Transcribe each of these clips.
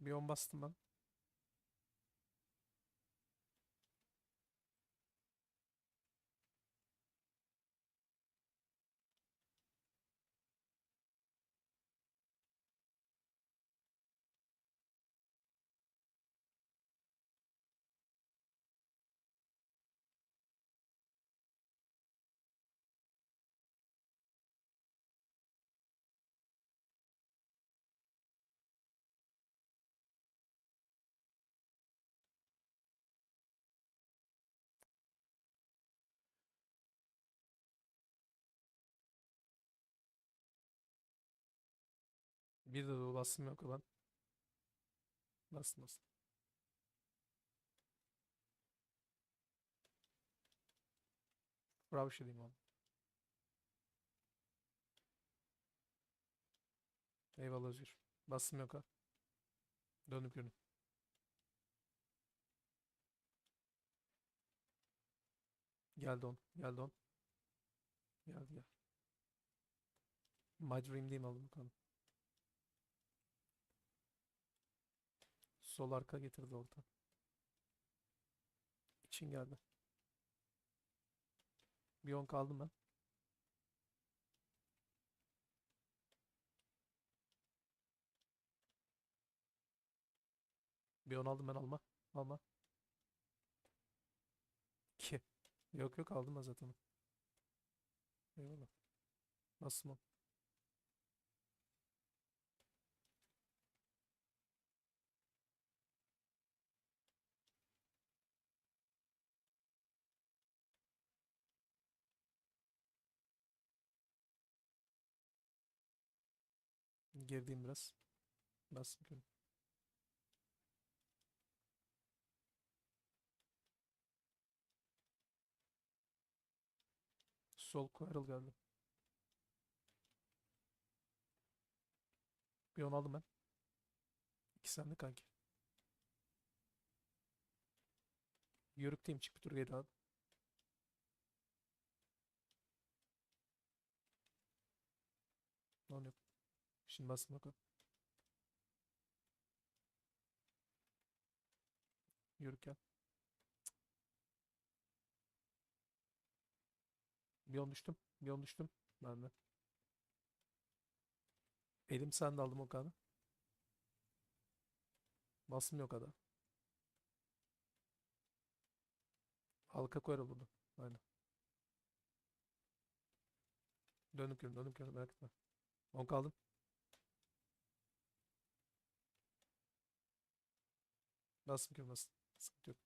Bir on bastım ben. Bir de doğu bastım yok ulan. Bastım bastım. Bravo şey oğlum. Eyvallah Özgür. Bastım yok ha. Dönüp yürü. Geldi on. Geldi on. Geldi gel. My Dream değil mi aldım bakalım. Sol arka getirdi orta. İçin geldi. Bir on kaldım ben. Bir on aldım ben alma. Alma. İki. Yok yok aldım ben zaten. Eyvallah. Nasıl mı? Gerideyim biraz. Bastım ki. Sol Quarrel geldi. Bir on aldım ben. İki sende kanki. Yörükteyim çık bir tur geri abi. Lan yok. Şimdi bastım bakalım. Gel. Bir on düştüm. Bir on düştüm. Ben de. Elim sende aldım o kanı. Basım yok ada. Halka koyarım bunu. Aynen. Dönüp yürü, dönüp yürü, merak etme. 10 kaldım. Ki bastım. Sıkıntı yok.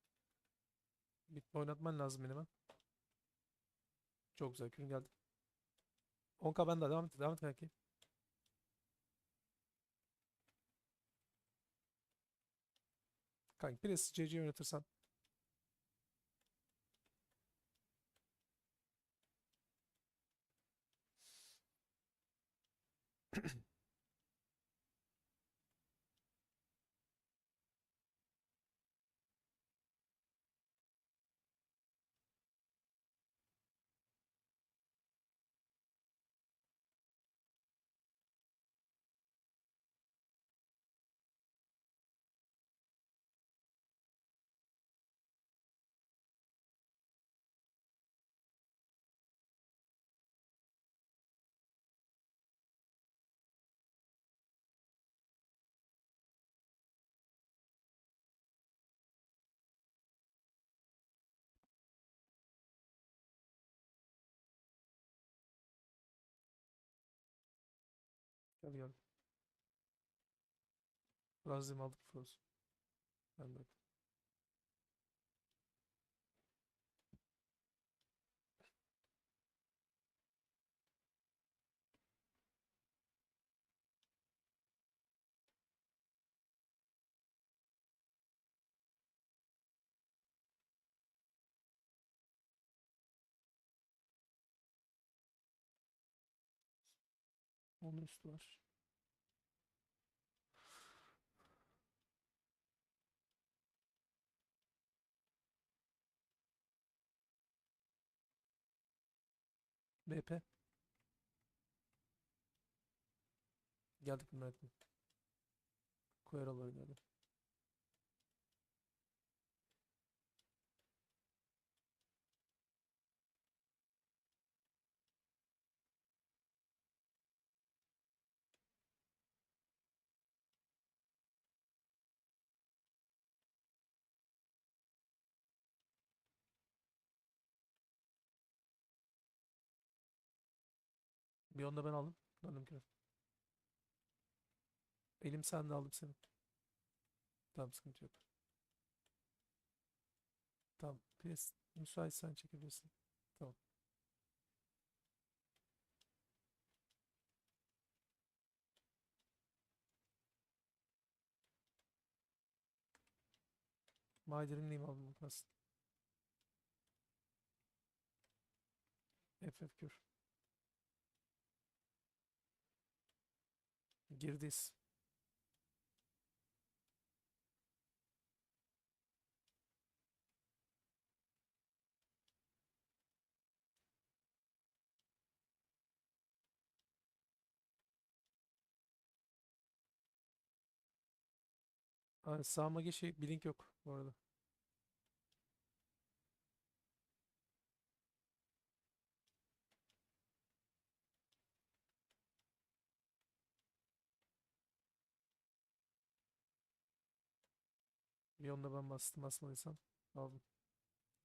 Bir oynatman lazım benim. Çok güzel. Kürün geldi. 10k bende. Devam et. Devam et kanki. Kanki biraz CC yönetirsen. Gel gel. Razim aldık Froz. Ben Onun üstü var. BP. Geldik merak etme. Koyaral Bir onu da ben aldım. Döndüm kere. Elim sende aldım seni. Tamam sıkıntı yok. Tamam. Pres müsaitsen çekebilirsin. Tamam. Mayderinliyim aldım unutmasın. FF kür. Girdiyiz. Ay, sağ mage şey blink yok bu arada. Bir onda ben bastım basmadıysam aldım.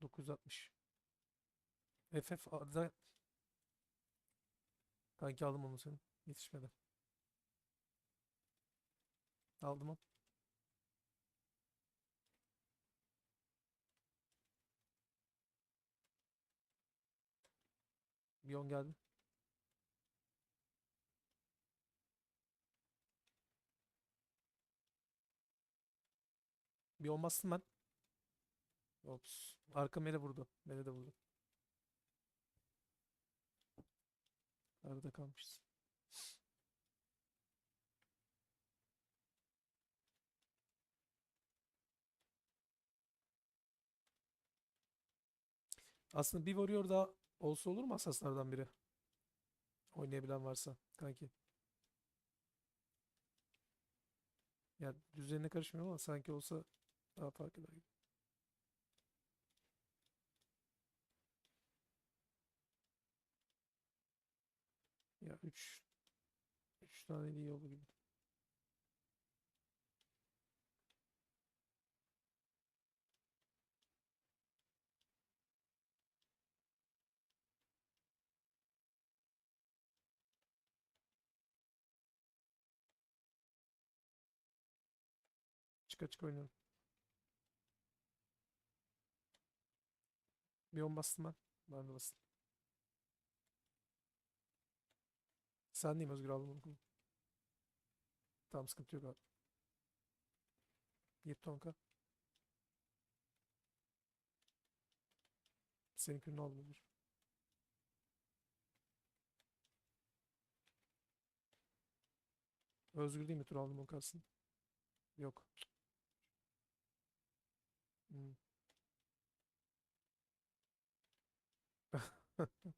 960. FF da Kanki aldım onu senin. Yetişmedi. Aldım onu. Bir on geldi. Bir bastım ben. Ops. Arka mele vurdu. Mele de vurdu. Arada kalmışız. Aslında bir warrior daha olsa olur mu asaslardan biri? Oynayabilen varsa kanki. Ya düzenine karışmıyorum ama sanki olsa daha fark eder. Ya 3 3 tane iyi olur gibi. Çık açık oynuyorum. Bir on bastım ben. Ben de bastım. Sen diyeyim Özgür aldım. Tamam sıkıntı yok abi. Git tonka. Seninkini aldım Özgür. Değil mi? Tur aldım onu kalsın. Yok. Hmm.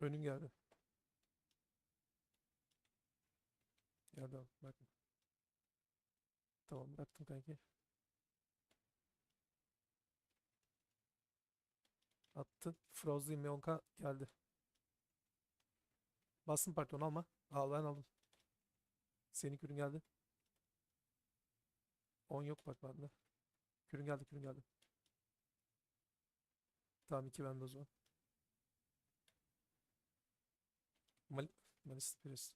Önün geldi. Abi. Bakma. Tamam bıraktım kanki. Attın. Frozly Mionka geldi. Bastım pardon alma. Al ben aldım. Senin kürün geldi. 10 yok bak bende. Kürün geldi kürün geldi. Tamam 2 bende o zaman. Mal Malis Pires.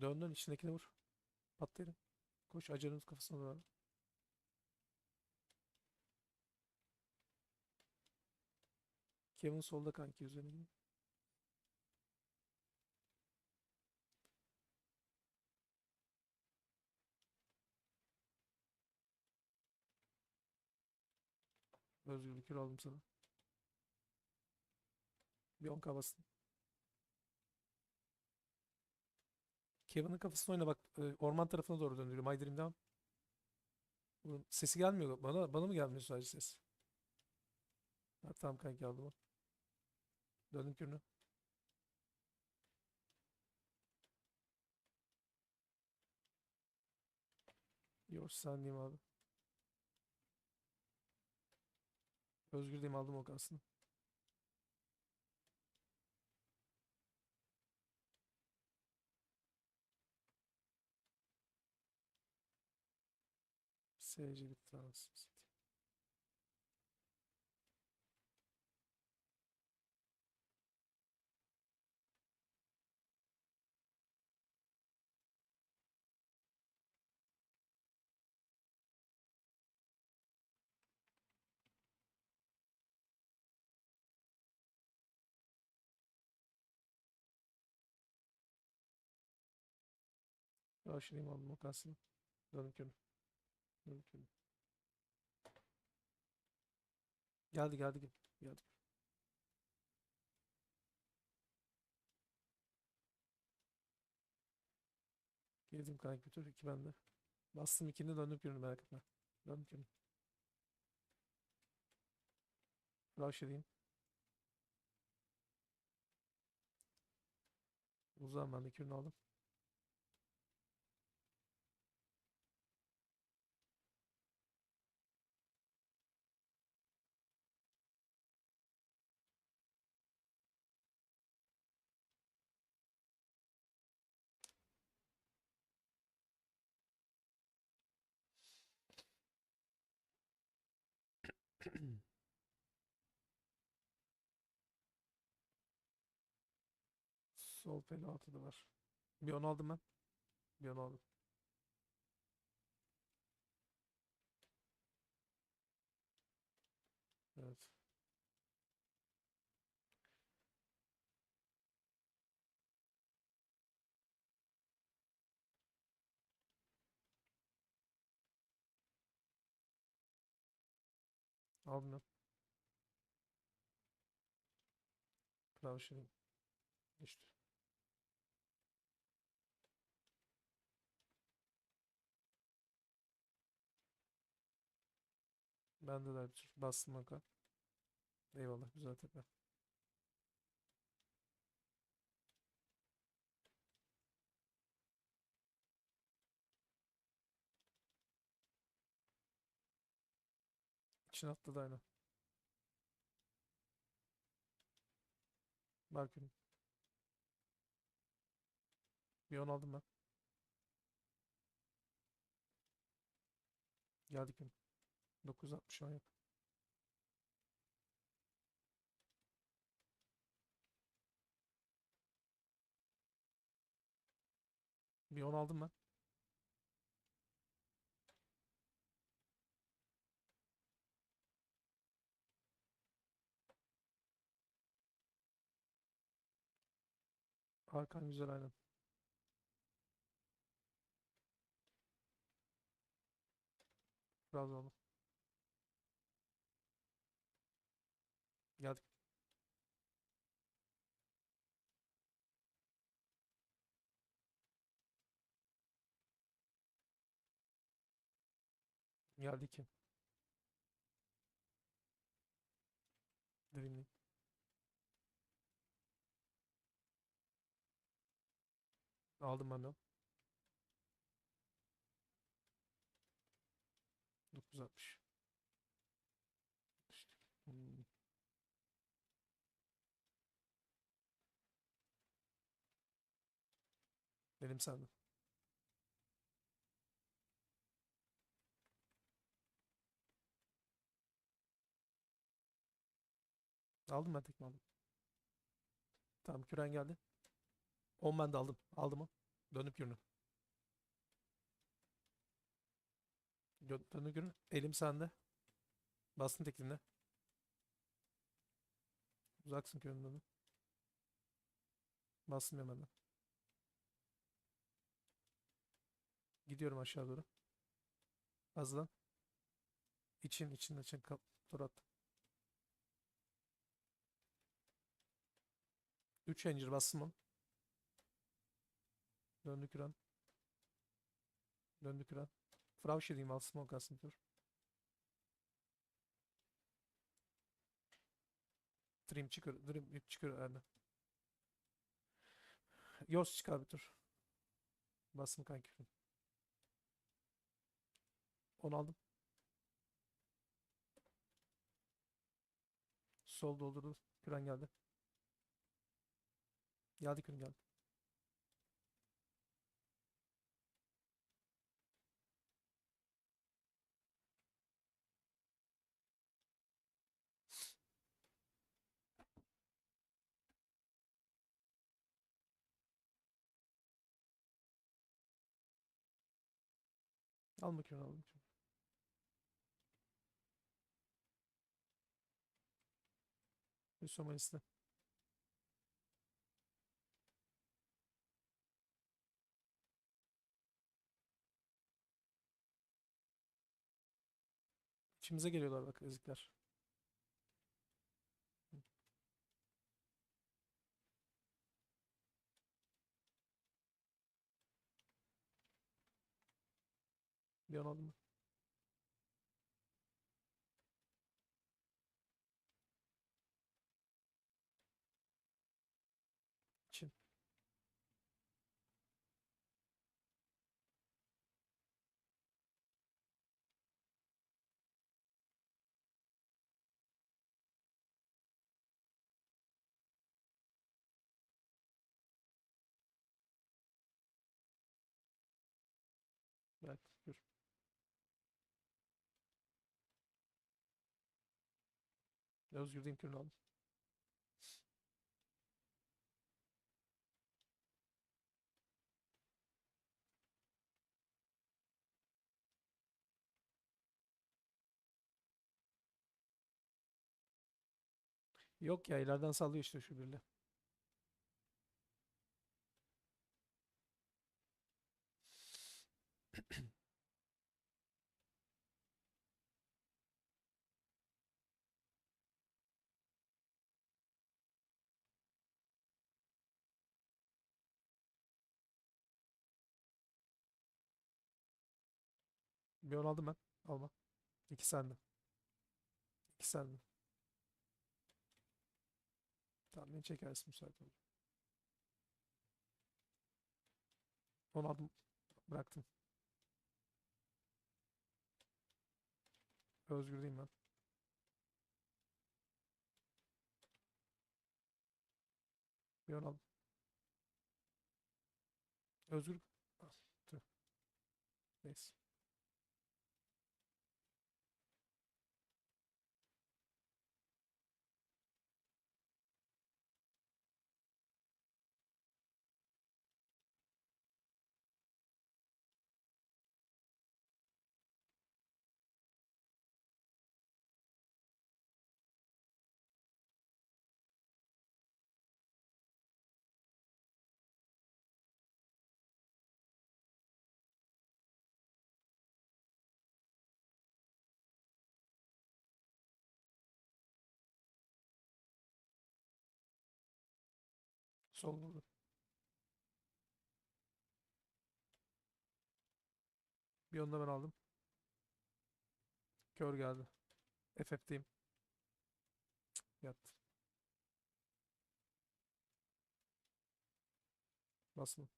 Dön dön içindekine vur. Patlayın. Koş acanın kafasına doğru. Kevin solda kanki üzerine gidiyor. Özgürlük aldım sana. Bir 10k bastım. Kevin'in kafasına oyna bak. e, Orman tarafına doğru döndürüyor. My Dream devam. Sesi gelmiyor. Bana, bana mı gelmiyor sadece ses? Ha, tamam kanki aldım o. Döndüm kürünü. Yok sendeyim abi. Özgür aldım o kalsın. Bitti anasını satayım. Başlayayım aldım o kalsın. Döndüm kürünü. Geldi geldi geldi. Girdim kanka götür iki bende. Bastım ikini döndüm kürünü merak etme. Döndüm kürünü. Rush edeyim. Uzağım ben de aldım. Sol pel altı da var. Bir onu aldım ben. Bir onu aldım. Evet. Aldım ben. Klavşerim. İşte. Bende de bir bastım baka. Eyvallah güzel tepe. İçine atladı aynen. Bakın. Bir on aldım ben. Geldik mi? 960 an yok. Bir 10 aldım ben. Hakan güzel aynen. Biraz oğlum. Geldik. Geldik ki. Dreamling. Aldım ben de. 960. İşte. Hmm. Benim sende. Aldım ben tekme aldım. Tamam küren geldi. 10 ben de aldım. Aldım o. Dönüp yürünü. Dön dönüp yürünü. Elim sende. Bastın tekline. Uzaksın köründen de. Bastım hemen. Gidiyorum aşağı doğru. Hızlan. İçin için için kap tur at. 3 Ranger bastım. Döndü Küren. Döndü Küren. Frauş al smoke aslında dur. Dream çıkar. Dream çıkar herhalde. Yours çıkar bir tur. Bastım kanki. Onu aldım. Sol doldurdu. Küren geldi. Geldi Küren geldi. Alma Küren aldım. Küren. Hüsnü İçimize geliyorlar bak ezikler. Bir an aldım. Çin. Bırak. Dur. Özgür kürünü aldım. Yok ya ileriden sallıyor işte şu birle. Bir on aldım ben. Alma. İki sende. İki sende. Tamam beni çekersin müsait olur. On aldım. Bıraktım. Özgür ben. Bir on aldım. Özgür. Ah. Neyse. Sol vurdu. Bir onu da ben aldım. Kör geldi. FF'deyim. Yattı. Basma.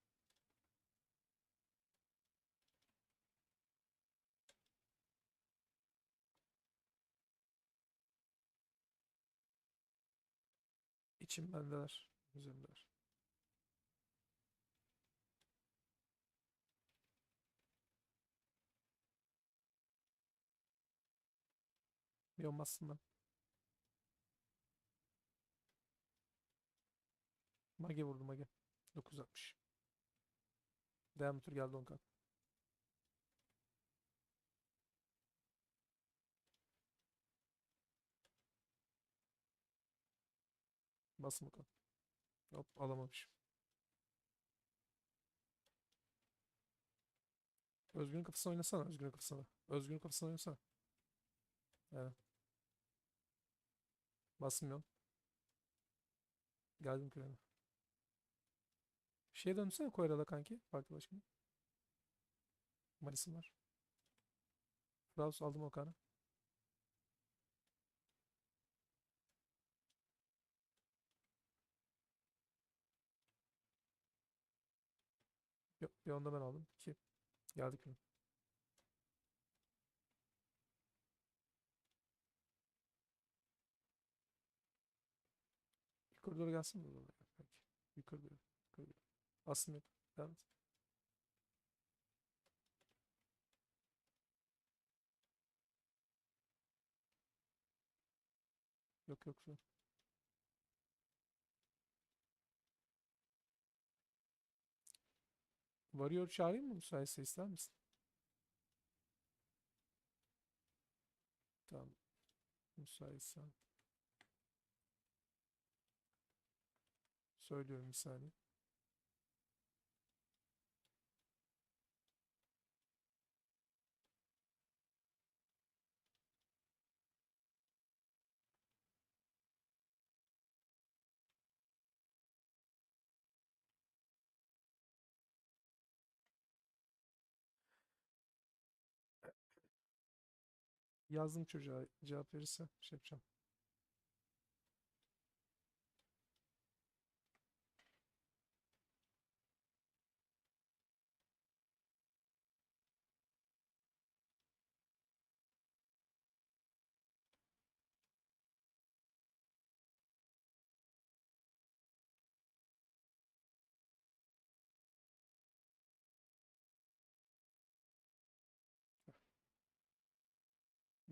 İçim bendeler. Üzerimdeler. Olmazsın ben. Mage vurdu Mage. 960. Diameter geldi 10 kat. Basın bakalım. Hop alamamış. Özgür'ün kafasına oynasana. Özgür'ün kafasına. Özgür'ün kafasına oynasana. Evet. Basmıyorum. Geldim kürene. Şeye dönsene Koyral'a kanki. Parti başkanı. Malis'im var. Fraus aldım Okan'ı. Yok bir onda ben aldım. İki. Geldik mi? Yukarı doğru gelsin mi? Yukarı doğru. Yukarı doğru. Aslında yok. Devam et. Yok yok şu. Varıyor çağırayım mı müsaitse ister misin? Tamam. Müsaitsen. Söylüyorum bir saniye. Yazdım çocuğa cevap verirse şey yapacağım.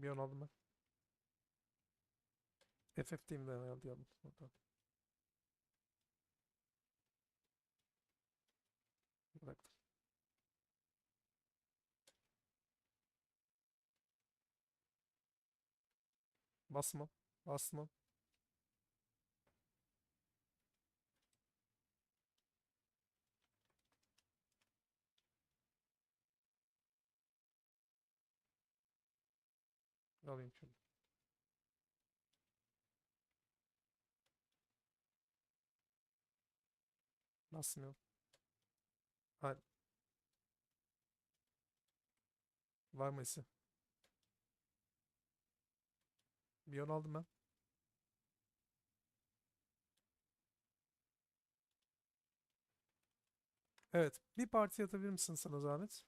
Bir an aldım ben. FF'deyim de herhalde yazdım. Oradan. Bıraktım. Basmam. Basmam. Alayım şunu. Basmıyor. Hayır. Var mı esi? Bir yon aldım ben. Evet. Bir parti atabilir misin sana zahmet?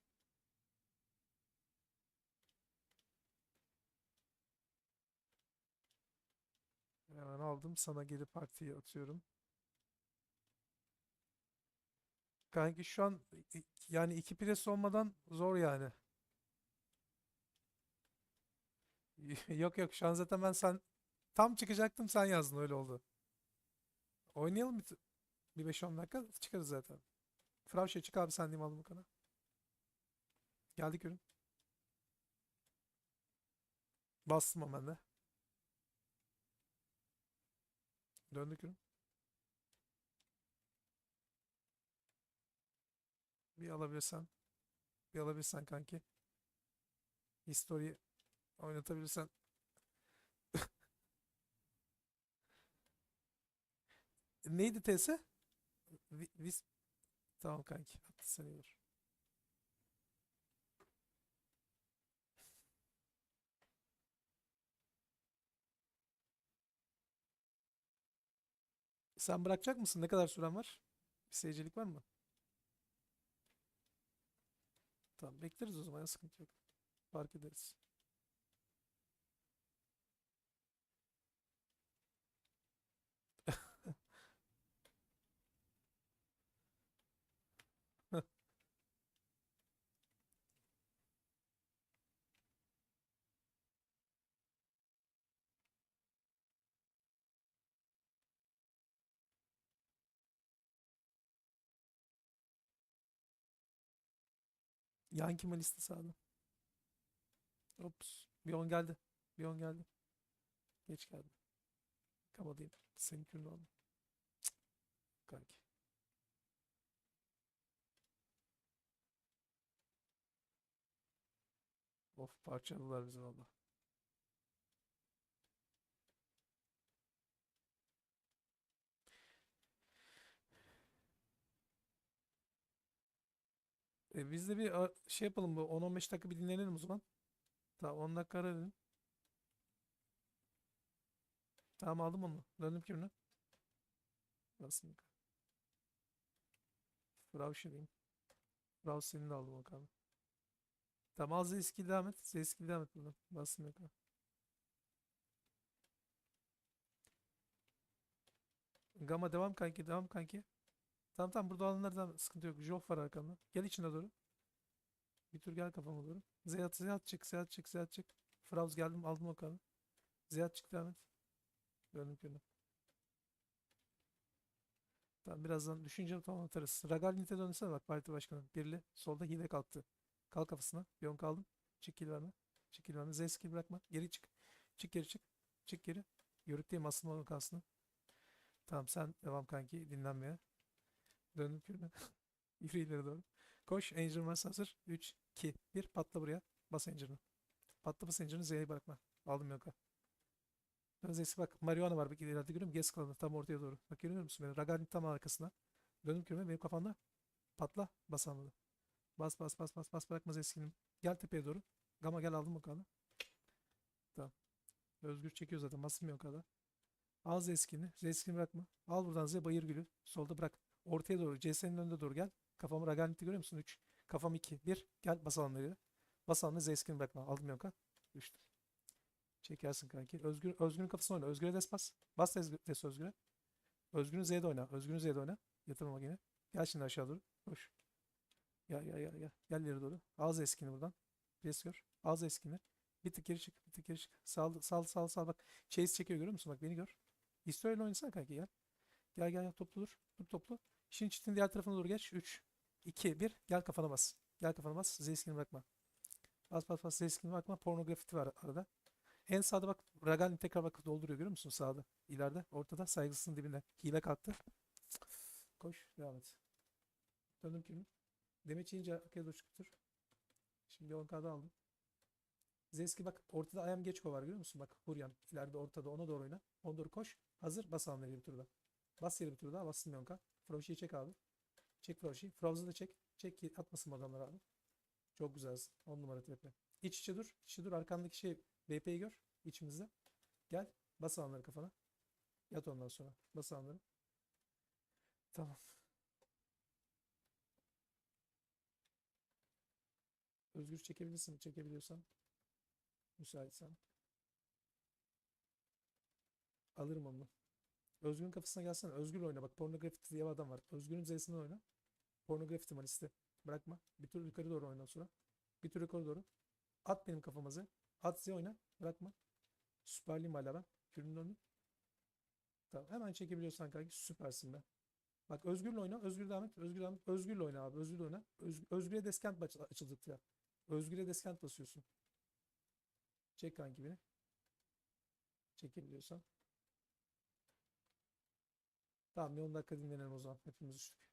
Hemen aldım. Sana geri partiyi atıyorum. Kanki şu an yani iki pres olmadan zor yani. Yok yok şu an zaten ben sen tam çıkacaktım sen yazdın öyle oldu. Oynayalım bir, bir 5-10 dakika çıkarız zaten. Fravşe çık abi sen diyeyim aldım kana. Geldik ürün. Bastım hemen de. Döndük ürün. Bir alabilirsen. Bir alabilirsen kanki. History oynatabilirsen. Neydi TS? Vi- Vis Tamam kanki. Attıysan iyi olur. Sen bırakacak mısın? Ne kadar süren var? Bir seyircilik var mı? Tamam bekleriz o zaman sıkıntı yok. Fark ederiz. Yankee Malis'te sağda. Ops. Bir on geldi. Bir on geldi. Geç geldi. Kapadayım. Senin kürünü aldım. Kanki. Of parçaladılar bizi valla. E, biz de bir şey yapalım bu 10-15 dakika bir dinlenelim o zaman. Tamam 10 dakika ara dedim. Tamam aldım onu. Döndüm kimine? Nasıl? Bravo diyeyim. Bravo senin de aldım kanı. Tamam al Zeyski devam et. Zeyski devam et buradan. Basın yok. Gamma devam kanki devam kanki. Tamam tamam burada alanlar devam. Sıkıntı yok. Jof var arkamda. Gel içine doğru. Bir tur gel kafama doğru. Zeyat Zeyat çık Zeyat çık Zeyat çık. Frauz geldim aldım o kanı. Zeyat çık devam et. Döndüm köyüne. Tamam birazdan düşünce tamam atarız. Ragal Nite dönsene bak parti başkanı. Birli. Solda hile kalktı. Kalk kafasına. Piyon kaldım. Çık kill verme. Çık kill verme. Z skill bırakma. Geri çık. Çık geri çık. Çık geri. Yörükteyim aslında onun kalsın. Tamam sen devam kanki dinlenmeye. Döndüm köyüne. Yürü ileri doğru. Koş. Angel Mars hazır. 3, 2, 1. Patla buraya. Bas Angel'ını. Patla bas Angel'ını. Z'ye bırakma. Aldım yoka. Dön Z'si bak. Marihuana var. Bak ileride görüyor musun? Gez kalanı. Tam ortaya doğru. Bak görüyor musun beni? Ragal'in tam arkasına. Döndüm köyüne. Benim kafamda. Patla. Bas anladı. Bas bas bas bas bas bırakma Z'skini. Gel tepeye doğru. Gama gel aldım bakalım. Tamam. Özgür çekiyor zaten. Basmıyor kadar. Al Z'skini. Z'skini bırakma. Al buradan Z bayır gülü. Solda bırak. Ortaya doğru. CS'nin önünde doğru gel. Kafamı Ragalnit'i görüyor musun? 3. Kafam 2. 1. Gel basalım nereye? Basalım Z'skini bırakma. Aldım yoka. Düştü. Çekersin kanki. Özgür, Özgür'ün kafasına oyna. Özgür'e des bas. Bas des, des Özgür'e. Özgür'ün Z'de oyna. Özgür'ün Z'de oyna. Yatırma yine. Gel şimdi aşağı doğru. Koş. Gel gel gel gel. Gel ileri doğru. Al eskini buradan. Pres gör. Al eskini. Bir tık geri çık. Bir tık geri çık. Sal sal sal sal bak. Chase çekiyor görüyor musun? Bak beni gör. İsrail'le oynasana kanki gel. Gel gel gel toplu dur. Dur toplu. İşin çitin diğer tarafına doğru geç. 3 2 1 gel kafana bas. Gel kafana bas. Z eskini bırakma. Bas bas bas Z eskini bırakma. Pornografiti var arada. En sağda bak Ragal'in tekrar bak dolduruyor görüyor musun sağda? İleride ortada saygısının dibinde. Hile kalktı. Koş devam et. Döndüm kimi? Demeç yiyince arkaya doğru. Şimdi 10k'da aldım. Zeski bak ortada Ayam Geçko var görüyor musun? Bak Huryan ileride ortada ona doğru oyna. Ona doğru koş. Hazır bas almayı bir turda. Bas yeri bir turda bastın 10k. Froshi'yi çek abi. Çek Froshi'yi. Froz'u da çek. Çek ki atmasın bu adamlar abi. Çok güzelsin. 10 numara tepe. İç içe dur. İç içe dur. Arkandaki şey BP'yi gör. içimizde. Gel. Bas alanları kafana. Yat ondan sonra. Bas alanları. Tamam. Özgür çekebilirsin. Çekebiliyorsan. Müsaitsen. Alırım onu. Özgür'ün kafasına gelsene. Özgür oyna. Bak pornografiti diye bir adam var. Özgür'ün Z'sini oyna. Pornografiti var liste. Bırakma. Bir tur yukarı doğru oyna sonra. Bir tur yukarı doğru. At benim kafama Z. At Z oyna. Bırakma. Süperliyim hala ben. Kürünün önü. Tamam. Hemen çekebiliyorsan kanki süpersin be. Bak Özgür'le oyna. Özgür devam et. Özgür devam et. Özgür'le oyna abi. Özgür'le oyna. Öz, Özgür'e deskent aç açıldı ya. Özgür'e deskent basıyorsun. Çek kanki beni. Çekebiliyorsan. Tamam bir 10 dakika dinlenelim o zaman. Hepimiz üşüdük.